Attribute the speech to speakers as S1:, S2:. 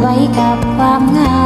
S1: ไว้กับความเหงา